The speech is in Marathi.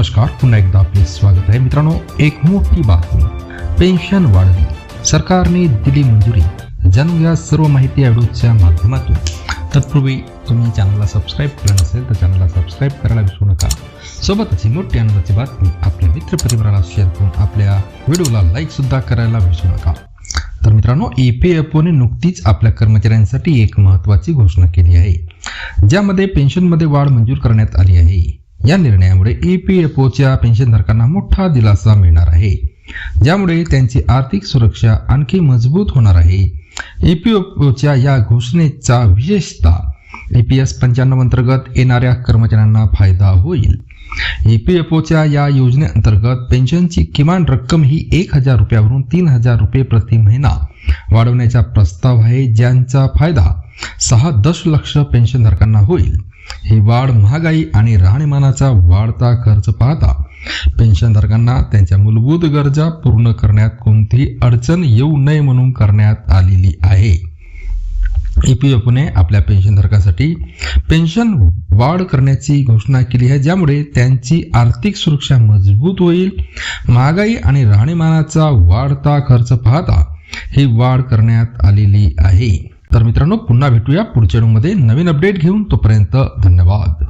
नमस्कार पुन्हा एकदा आपले स्वागत आहे. मित्रांनो एक मोठी बातमी. पेन्शन वाढली सरकारने दिली मंजुरी. जाणून या सर्व माहिती अडूच्या व्हिडिओच्या माध्यमातून. तत्पूर्वी तुम्ही चॅनलला सबस्क्राईब केलं नसेल तर चॅनलला सबस्क्राईब करायला विसरू नका. सोबतच ही मोठी आनंदाची बातमी आपल्या मित्रपरिवाराला शेअर करून आपल्या व्हिडिओला लाईक सुद्धा करायला विसरू नका. तर मित्रांनो ई पी एफ ओने नुकतीच आपल्या कर्मचाऱ्यांसाठी एक महत्त्वाची घोषणा केली आहे. ज्यामध्ये पेन्शनमध्ये वाढ मंजूर करण्यात आली आहे. या निर्णयामुळे ई पी एफ ओच्या पेन्शनधारकांना मोठा दिलासा मिळणार आहे. ज्यामुळे त्यांची आर्थिक सुरक्षा आणखी मजबूत होणार आहे. ई पी एफ ओच्या या घोषणेचा विशेषतः ई पी एस पंच्याण्णव अंतर्गत येणाऱ्या कर्मचाऱ्यांना फायदा होईल. ई पी एफ ओच्या या योजनेअंतर्गत पेन्शनची किमान रक्कम ही एक हजार रुपयावरून तीन हजार रुपये प्रति महिना वाढवण्याचा प्रस्ताव आहे ज्यांचा फायदा सहा दशलक्ष पेन्शनधारकांना होईल. ही वाढ महागाई आणि राहणीमानाचा वाढता खर्च पाहता पेन्शनधारकांना त्यांच्या मूलभूत गरजा पूर्ण करण्यात कोणतीही अडचण येऊ नये म्हणून करण्यात आलेली आहे. ई पी एफने आपल्या पेन्शनधारकांसाठी पेन्शन वाढ करण्याची घोषणा केली आहे ज्यामुळे त्यांची आर्थिक सुरक्षा मजबूत होईल. महागाई आणि राहणीमानाचा वाढता खर्च पाहता ही वाढ करण्यात आलेली आहे. तर मित्रांनो पुन्हा भेटूया पुढच्या रूममध्ये नवीन अपडेट घेऊन तोपर्यंत धन्यवाद.